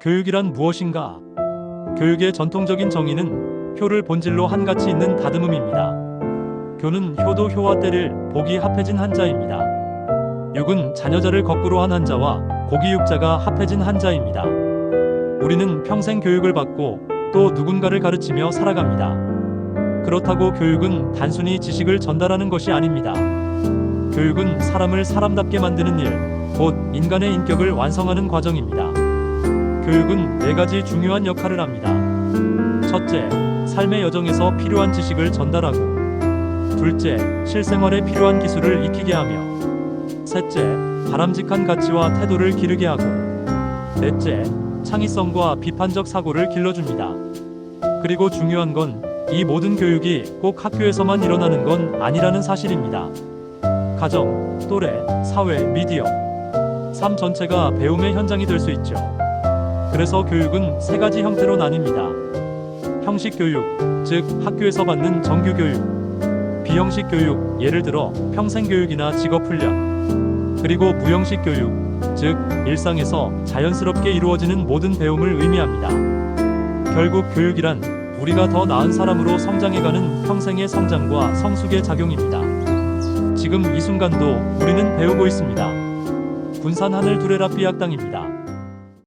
교육이란 무엇인가? 교육의 전통적인 정의는 효를 본질로 한가치 있는 다듬음입니다. 교는 효도 효와 때를 복이 합해진 한자입니다. 육은 자녀자를 거꾸로 한 한자와 고기육자가 합해진 한자입니다. 우리는 평생 교육을 받고 또 누군가를 가르치며 살아갑니다. 그렇다고 교육은 단순히 지식을 전달하는 것이 아닙니다. 교육은 사람을 사람답게 만드는 일, 곧 인간의 인격을 완성하는 과정입니다. 교육은 네 가지 중요한 역할을 합니다. 첫째, 삶의 여정에서 필요한 지식을 전달하고, 둘째, 실생활에 필요한 기술을 익히게 하며, 셋째, 바람직한 가치와 태도를 기르게 하고, 넷째, 창의성과 비판적 사고를 길러줍니다. 그리고 중요한 건 이 모든 교육이 꼭 학교에서만 일어나는 건 아니라는 사실입니다. 가정, 또래, 사회, 미디어, 삶 전체가 배움의 현장이 될 수 있죠. 그래서 교육은 세 가지 형태로 나뉩니다. 형식 교육, 즉 학교에서 받는 정규 교육. 비형식 교육, 예를 들어 평생 교육이나 직업 훈련. 그리고 무형식 교육, 즉 일상에서 자연스럽게 이루어지는 모든 배움을 의미합니다. 결국 교육이란 우리가 더 나은 사람으로 성장해가는 평생의 성장과 성숙의 작용입니다. 지금 이 순간도 우리는 배우고 있습니다. 군산 하늘 두레라 삐학당입니다.